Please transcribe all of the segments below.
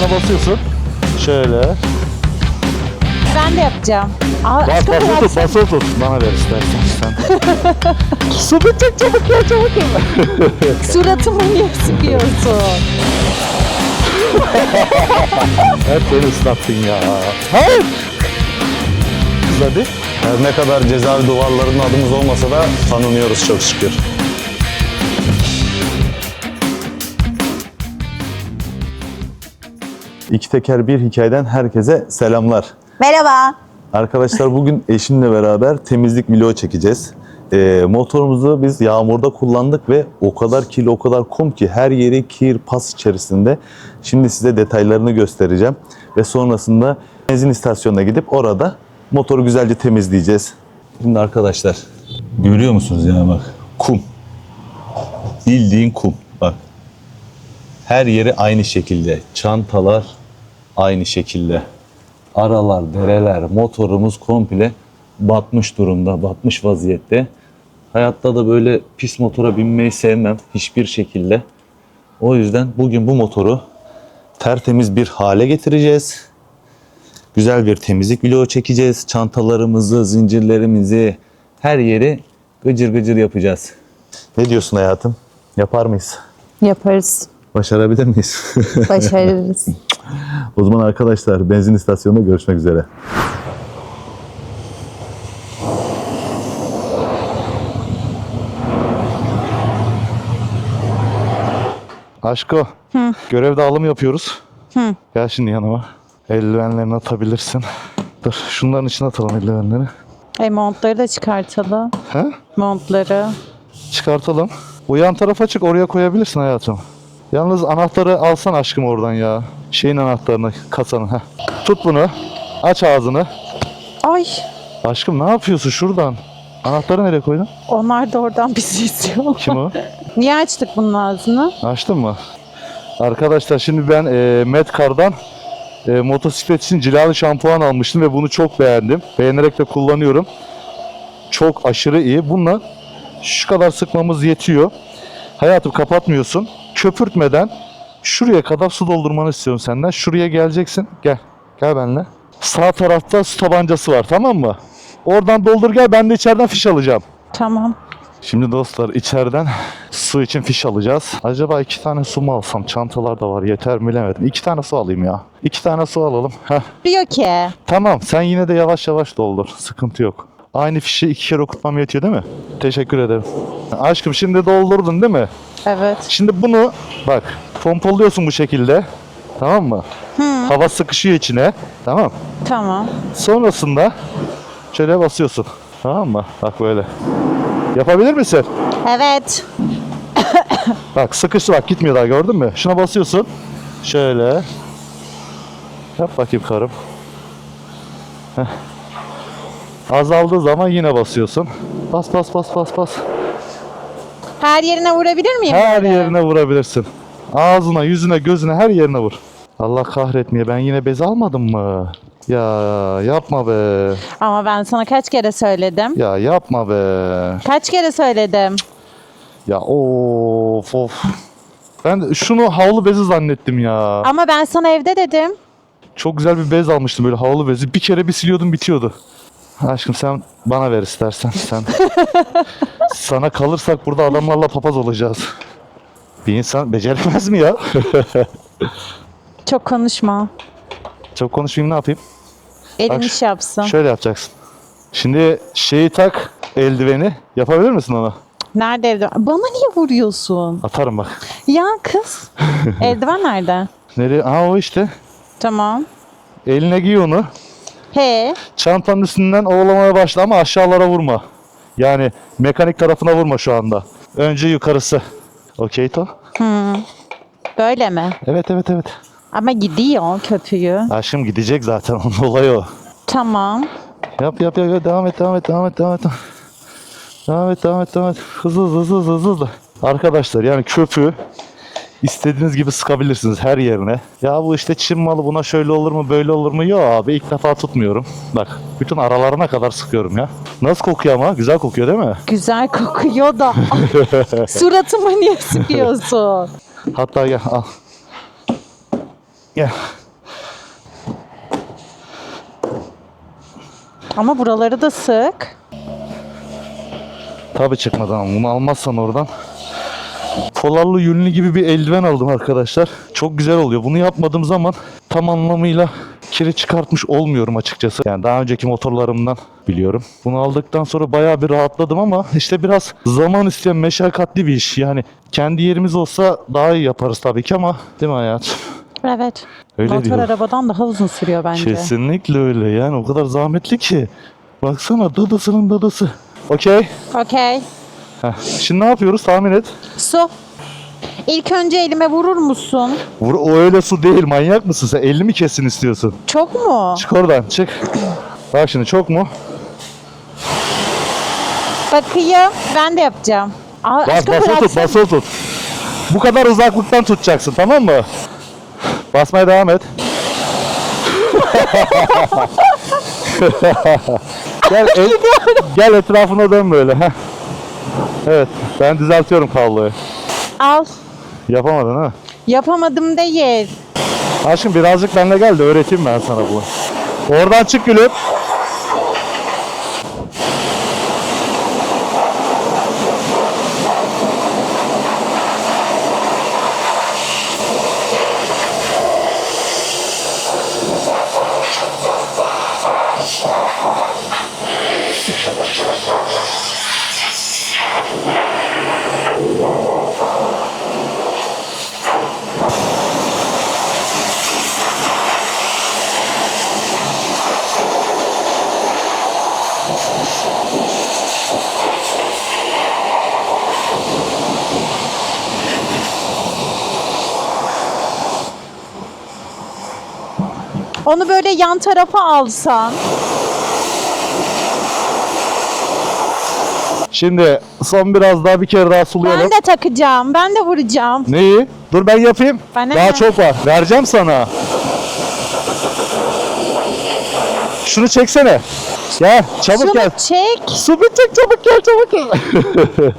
Şuna basıyorsun. Şöyle. Ben de yapacağım. Aa, Bak tut, sen. basılı tut. Bana ver istersen sen. Su bitecek çabuk ya çabuk ya. Suratımı niye sıkıyorsun? Hep beni ıslattın ya. Hayır. Kız hadi. Her ne kadar cezaevi duvarlarında adımız olmasa da tanınıyoruz çok şükür. İki teker bir hikayeden herkese selamlar. Merhaba. Arkadaşlar bugün eşimle beraber temizlik video çekeceğiz. Ee, motorumuzu biz yağmurda kullandık ve o kadar kilo o kadar kum ki her yeri kir pas içerisinde. Şimdi size detaylarını göstereceğim ve sonrasında benzin istasyonuna gidip orada motoru güzelce temizleyeceğiz. Şimdi arkadaşlar görüyor musunuz ya bak kum. Bildiğin kum bak. Her yeri aynı şekilde. Çantalar aynı şekilde aralar, dereler, motorumuz komple batmış durumda, batmış vaziyette. Hayatta da böyle pis motora binmeyi sevmem hiçbir şekilde. O yüzden bugün bu motoru tertemiz bir hale getireceğiz. Güzel bir temizlik video çekeceğiz. Çantalarımızı, zincirlerimizi, her yeri gıcır gıcır yapacağız. Ne diyorsun hayatım? Yapar mıyız? Yaparız. Başarabilir miyiz? Başarırız. O zaman arkadaşlar benzin istasyonunda görüşmek üzere. Aşko. Görev dağılımı yapıyoruz. Gel şimdi yanıma. Eldivenlerini atabilirsin. Dur şunların içine atalım eldivenleri. e montları da çıkartalım. He? Montları. Çıkartalım. Bu yan tarafa çık oraya koyabilirsin hayatım. Yalnız anahtarı alsan aşkım oradan ya. Şeyin anahtarını, kasanın. Heh. Tut bunu. Aç ağzını. Ay Aşkım ne yapıyorsun şuradan? Anahtarı nereye koydun? onlar da oradan bizi izliyor. Kim o? Niye açtık bunun ağzını? Açtın mı? Arkadaşlar şimdi ben e, Medcar'dan e, motosiklet için cilalı şampuan almıştım ve bunu çok beğendim. Beğenerek de kullanıyorum. Çok aşırı iyi. Bununla şu kadar sıkmamız yetiyor. Hayatım kapatmıyorsun. Köpürtmeden şuraya kadar su doldurmanı istiyorum senden. Şuraya geleceksin. Gel. Gel benimle. Sağ tarafta su tabancası var tamam mı? Oradan doldur gel ben de içeriden fiş alacağım. Tamam. Şimdi dostlar içeriden su için fiş alacağız. Acaba iki tane su mu alsam? Çantalar da var yeter mi bilemedim. İki tane su alayım ya. İki tane su alalım. Heh. Diyor ki. Tamam sen yine de yavaş yavaş doldur. Sıkıntı yok. Aynı fişi iki kere okutmam yetiyor değil mi? Teşekkür ederim. Aşkım şimdi doldurdun değil mi? Evet. Şimdi bunu bak pompalıyorsun bu şekilde. Tamam mı? Hava sıkışıyor içine. Tamam. Tamam. Sonrasında şöyle basıyorsun. Tamam mı? Bak böyle. Yapabilir misin? Evet. Bak sıkıştı bak gitmiyor daha gördün mü? Şuna basıyorsun. Şöyle. Yap bakayım karım. Heh. Azaldığı zaman yine basıyorsun. Bas bas bas bas bas. Her yerine vurabilir miyim? Her böyle? yerine vurabilirsin. Ağzına, yüzüne, gözüne her yerine vur. Allah kahretmeye ben yine bez almadım mı? Ya yapma be. Ama ben sana kaç kere söyledim? Ya yapma be. Kaç kere söyledim? Ya of of. Ben şunu havlu bezi zannettim ya. Ama ben sana evde dedim. Çok güzel bir bez almıştım böyle havalı bezi. Bir kere bir siliyordum bitiyordu. Aşkım sen bana ver istersen sen. Sana kalırsak burada adamlarla papaz olacağız. Bir insan beceremez mi ya? Çok konuşma. Çok konuşmayayım ne yapayım? Elin Bak, iş yapsın. Şöyle yapacaksın. Şimdi şeyi tak eldiveni. Yapabilir misin onu? Nerede eldiven? Bana niye vuruyorsun? Atarım bak. Ya kız. eldiven nerede? Nereye? Aa o işte. Tamam. Eline giy onu. He. Çantanın üstünden ovalamaya başla ama aşağılara vurma. Yani mekanik tarafına vurma şu anda. Önce yukarısı. Okey to? Böyle mi? Evet evet evet. Ama gidiyor köpüğü. Aşkım gidecek zaten onun olayı o. Tamam. Yap yap yap devam et devam et devam et devam et. Devam et devam et devam et. Hızlı hızlı hızlı. hızlı. Arkadaşlar yani köpüğü istediğiniz gibi sıkabilirsiniz her yerine. Ya bu işte Çin malı buna şöyle olur mu böyle olur mu? Yok abi ilk defa tutmuyorum. Bak bütün aralarına kadar sıkıyorum ya. Nasıl kokuyor ama? Güzel kokuyor değil mi? Güzel kokuyor da. Suratıma niye sıkıyorsun? Hatta gel al. Gel. Ama buraları da sık. Tabi çıkmadan bunu almazsan oradan. Polarlı yünlü gibi bir eldiven aldım arkadaşlar. Çok güzel oluyor. Bunu yapmadığım zaman tam anlamıyla kiri çıkartmış olmuyorum açıkçası. Yani daha önceki motorlarımdan biliyorum. Bunu aldıktan sonra bayağı bir rahatladım ama işte biraz zaman isteyen meşakkatli bir iş. Yani kendi yerimiz olsa daha iyi yaparız tabii ki ama değil mi hayat? Evet. Öyle Motor diyor. arabadan daha uzun sürüyor bence. Kesinlikle öyle yani o kadar zahmetli ki. Baksana dadasının dadası. Okey. Okey. Heh, Şimdi ne yapıyoruz tahmin et. Su. İlk önce elime vurur musun? Vur, o öyle su değil manyak mısın sen? Elini mi kessin istiyorsun? Çok mu? Çık oradan çık. Bak şimdi çok mu? Bakayım. Ben de yapacağım. Aa, Bas basılı tut bıraksana. basılı tut. Bu kadar uzaklıktan tutacaksın tamam mı? Basmaya devam et. gel, el- gel etrafına dön böyle. Heh. Evet ben düzeltiyorum kabloyu. Al. Yapamadın ha? Yapamadım değil. Aşkım birazcık benimle gel de öğreteyim ben sana bunu. Oradan çık gülüm. Onu böyle yan tarafa alsan. Şimdi son biraz daha bir kere daha sulayalım. Ben de takacağım. Ben de vuracağım. Neyi? Dur ben yapayım. Bana Daha ne? çok var. Vereceğim sana. Şunu çeksene. Gel çabuk Şunu gel. çek. Su bitecek çabuk gel çabuk gel.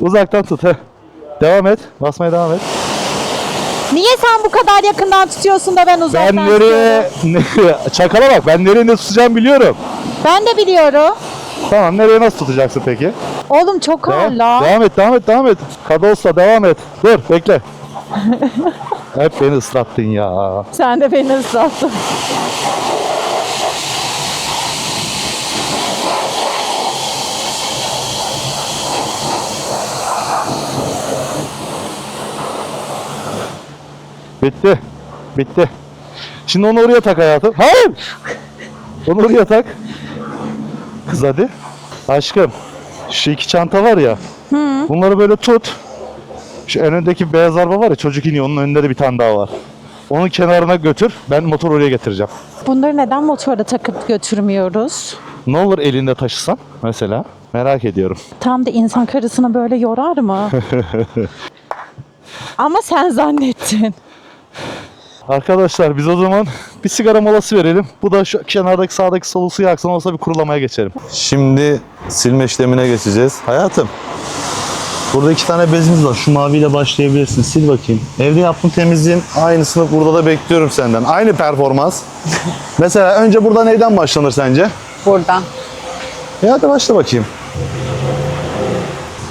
Uzaktan tut he. Devam et. Basmaya devam et. Niye sen bu kadar yakından tutuyorsun da ben uzaktan Ben nereye... Çakala bak ben nereye ne tutacağım biliyorum. Ben de biliyorum. Tamam nereye nasıl tutacaksın peki? Oğlum çok ağır Devam, la. devam et devam et devam et. Kadolsa devam et. Dur bekle. Hep beni ıslattın ya. Sen de beni ıslattın. Bitti. Bitti. Şimdi onu oraya tak hayatım. Hayır. Onu oraya tak. Kız hadi. Aşkım. Şu iki çanta var ya. Bunları böyle tut. Şu önündeki beyaz araba var ya çocuk iniyor. Onun önünde de bir tane daha var. Onun kenarına götür. Ben motor oraya getireceğim. Bunları neden motora takıp götürmüyoruz? Ne olur elinde taşısan mesela. Merak ediyorum. Tam da insan karısını böyle yorar mı? Ama sen zannettin. Arkadaşlar biz o zaman bir sigara molası verelim. Bu da şu kenardaki sağdaki solu suyu aksan olsa bir kurulamaya geçelim. Şimdi silme işlemine geçeceğiz. Hayatım. Burada iki tane bezimiz var. Şu maviyle başlayabilirsin. Sil bakayım. Evde yaptığım temizliğin aynısını burada da bekliyorum senden. Aynı performans. Mesela önce burada neyden başlanır sence? Buradan. E hadi başla bakayım.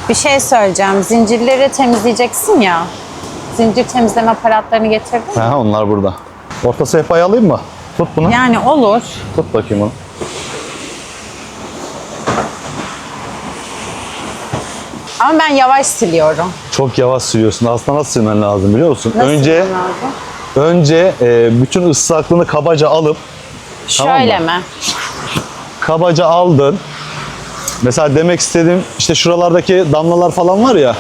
Bir şey söyleyeceğim. Zincirleri temizleyeceksin ya. Zincir temizleme aparatlarını getirdin. mi? Ha, onlar burada. Orta sehpayı alayım mı? Tut bunu. Yani olur. Tut bakayım onu. Ama ben yavaş siliyorum. Çok yavaş siliyorsun. Aslında nasıl silmen lazım biliyor musun? Nasıl önce lazım? önce e, bütün ıslaklığını kabaca alıp Tamam Şöyle mı? mi? kabaca aldın. Mesela demek istediğim işte şuralardaki damlalar falan var ya.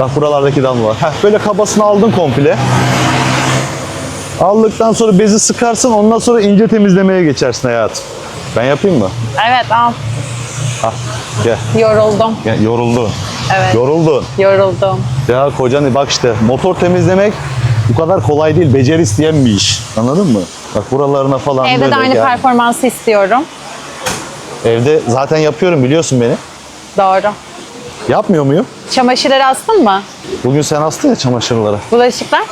Bak buralardaki damlalar. Heh, böyle kabasını aldın komple. Aldıktan sonra bezi sıkarsın ondan sonra ince temizlemeye geçersin hayatım. Ben yapayım mı? Evet al. Al gel. Yoruldum. gel yoruldu. Evet. Yoruldun. Yoruldum. Ya kocan bak işte motor temizlemek bu kadar kolay değil. Beceri isteyen bir iş. Anladın mı? Bak buralarına falan Evde böyle de aynı gel. performansı istiyorum. Evde zaten yapıyorum biliyorsun beni. Doğru. Yapmıyor muyum? Çamaşırları astın mı? Bugün sen astın ya çamaşırları. Bulaşıklar?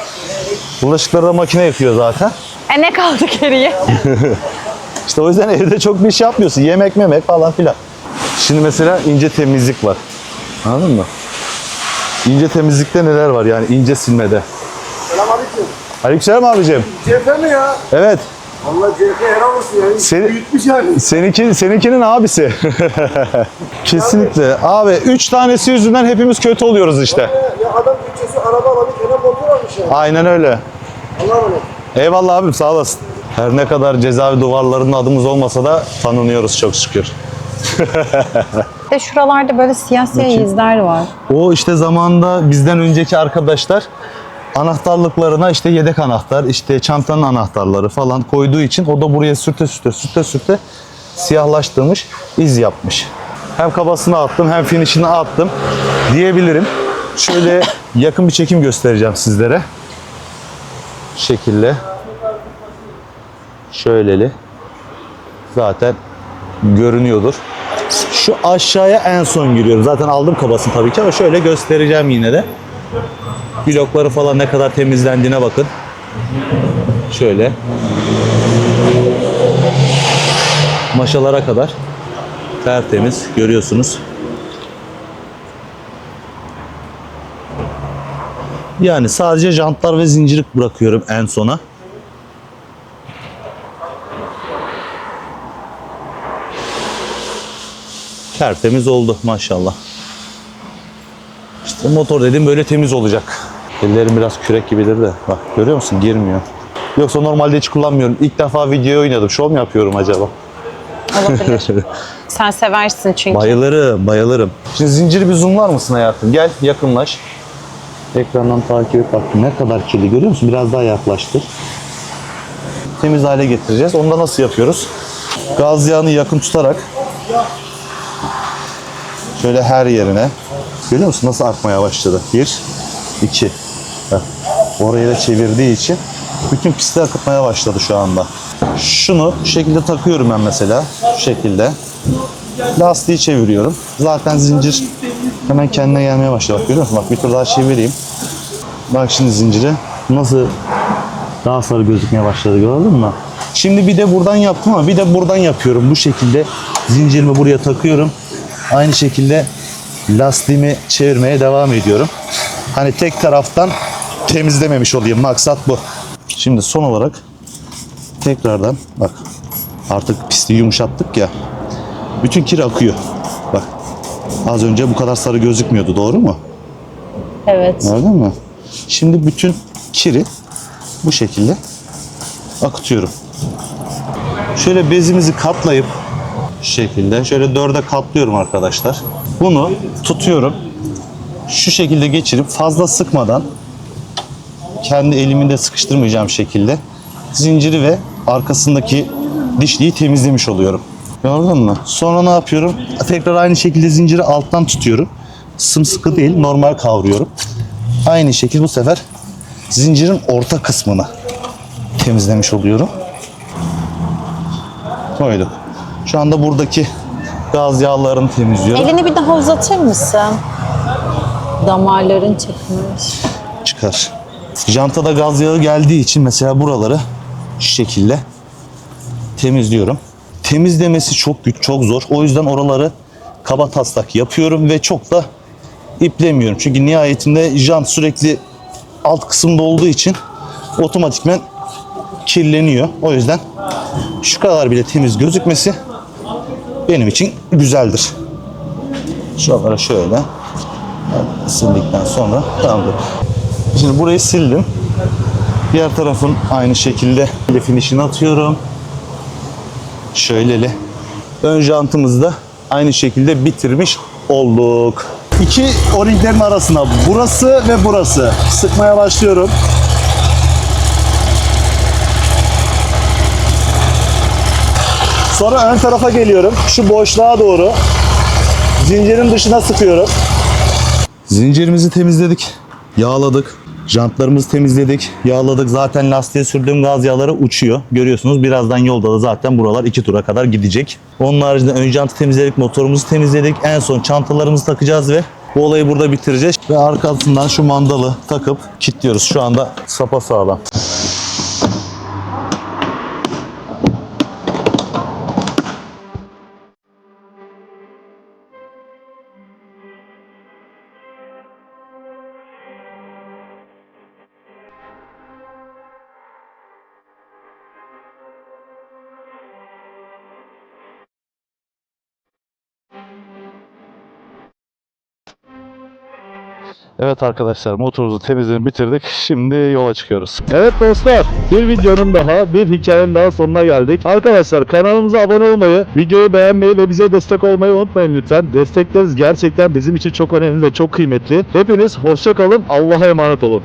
Bulaşıkları da makine yıkıyor zaten. E ne kaldı geriye? İşte o yüzden evde çok bir şey yapmıyorsun. Yemek memek falan filan. Şimdi mesela ince temizlik var. Anladın mı? İnce temizlikte neler var yani ince silmede. Selamünaleyküm. Aleykümselam abicim. CF mi ya? Evet. Allah CF helal olsun ya. Seni- Büyütmüş yani. Seninki, seninkinin abisi. Kesinlikle. Abi üç tanesi yüzünden hepimiz kötü oluyoruz işte. Ya adam bütçesi araba hele motor almış ya. Aynen öyle. Allah'a emanet. Eyvallah abim sağ olasın. Her ne kadar cezaevi duvarlarında adımız olmasa da tanınıyoruz çok şükür. De şuralarda böyle siyah siyah izler var. O işte zamanında bizden önceki arkadaşlar anahtarlıklarına işte yedek anahtar, işte çantanın anahtarları falan koyduğu için o da buraya sürte sürte sürte sürte siyahlaştırmış, iz yapmış. Hem kabasını attım hem finishini attım diyebilirim. Şöyle yakın bir çekim göstereceğim sizlere. Şu şekilde. Şöyleli. Zaten görünüyordur. Şu aşağıya en son giriyorum. Zaten aldım kabasını tabii ki ama şöyle göstereceğim yine de. Blokları falan ne kadar temizlendiğine bakın. Şöyle. Maşalara kadar tertemiz görüyorsunuz. Yani sadece jantlar ve zincirlik bırakıyorum en sona. Tertemiz oldu maşallah. İşte motor dediğim böyle temiz olacak. Ellerim biraz kürek gibidir de. Bak görüyor musun? Girmiyor. Yoksa normalde hiç kullanmıyorum. İlk defa video oynadım. Şov mu yapıyorum acaba? Olabilir. Sen seversin çünkü. Bayılırım, bayılırım. Şimdi zinciri bir zoomlar mısın hayatım? Gel yakınlaş. Ekrandan takip et bak ne kadar kirli görüyor musun? Biraz daha yaklaştır. Temiz hale getireceğiz. Onu da nasıl yapıyoruz? Gaz yağını yakın tutarak şöyle her yerine görüyor musun nasıl akmaya başladı? Bir, iki. Bak, orayı da çevirdiği için bütün pisliği akıtmaya başladı şu anda. Şunu şu şekilde takıyorum ben mesela. Şu şekilde. Lastiği çeviriyorum. Zaten zincir hemen kendine gelmeye başladı. Bak görüyor musun? Bak bir tur daha çevireyim. Bak şimdi zinciri nasıl daha sarı gözükmeye başladı gördün mü? Şimdi bir de buradan yaptım ama bir de buradan yapıyorum. Bu şekilde zincirimi buraya takıyorum. Aynı şekilde lastiğimi çevirmeye devam ediyorum. Hani tek taraftan temizlememiş olayım. Maksat bu. Şimdi son olarak tekrardan bak artık pisliği yumuşattık ya. Bütün kir akıyor. Bak az önce bu kadar sarı gözükmüyordu doğru mu? Evet. Gördün mü? Şimdi bütün kiri bu şekilde akıtıyorum. Şöyle bezimizi katlayıp şu şekilde şöyle dörde katlıyorum arkadaşlar. Bunu tutuyorum. Şu şekilde geçirip fazla sıkmadan kendi elimi de sıkıştırmayacağım şekilde zinciri ve arkasındaki dişliği temizlemiş oluyorum. Gördün mü? Sonra ne yapıyorum? Tekrar aynı şekilde zinciri alttan tutuyorum. Sımsıkı değil, normal kavruyorum. Aynı şekilde bu sefer zincirin orta kısmını temizlemiş oluyorum. Koyduk. Şu anda buradaki gaz yağlarını temizliyorum. Elini bir daha uzatır mısın? Damarların çıkmış. çıkar. Jantada gaz yağı geldiği için mesela buraları şu şekilde temizliyorum. Temizlemesi çok güç, çok zor. O yüzden oraları kaba taslak yapıyorum ve çok da iplemiyorum. Çünkü nihayetinde jant sürekli alt kısımda olduğu için otomatikmen kirleniyor. O yüzden şu kadar bile temiz gözükmesi benim için güzeldir. Şuralara şöyle sildikten sonra tamamdır. Şimdi burayı sildim. Diğer tarafın aynı şekilde finishini atıyorum. Şöyleli. Ön jantımızı da aynı şekilde bitirmiş olduk. İki o-ringlerin arasına burası ve burası. Sıkmaya başlıyorum. Sonra ön tarafa geliyorum. Şu boşluğa doğru. Zincirin dışına sıkıyorum. Zincirimizi temizledik, yağladık. Jantlarımızı temizledik, yağladık. Zaten lastiğe sürdüğüm gaz yağları uçuyor. Görüyorsunuz birazdan yolda da zaten buralar iki tura kadar gidecek. Onun haricinde ön jantı temizledik, motorumuzu temizledik. En son çantalarımızı takacağız ve Bu olayı burada bitireceğiz ve arkasından şu mandalı takıp kilitliyoruz. Şu anda sapa sağlam. Evet arkadaşlar motorumuzu temizliğini bitirdik. Şimdi yola çıkıyoruz. Evet dostlar bir videonun daha bir hikayenin daha sonuna geldik. Arkadaşlar kanalımıza abone olmayı, videoyu beğenmeyi ve bize destek olmayı unutmayın lütfen. Destekleriniz gerçekten bizim için çok önemli ve çok kıymetli. Hepiniz hoşça kalın. Allah'a emanet olun.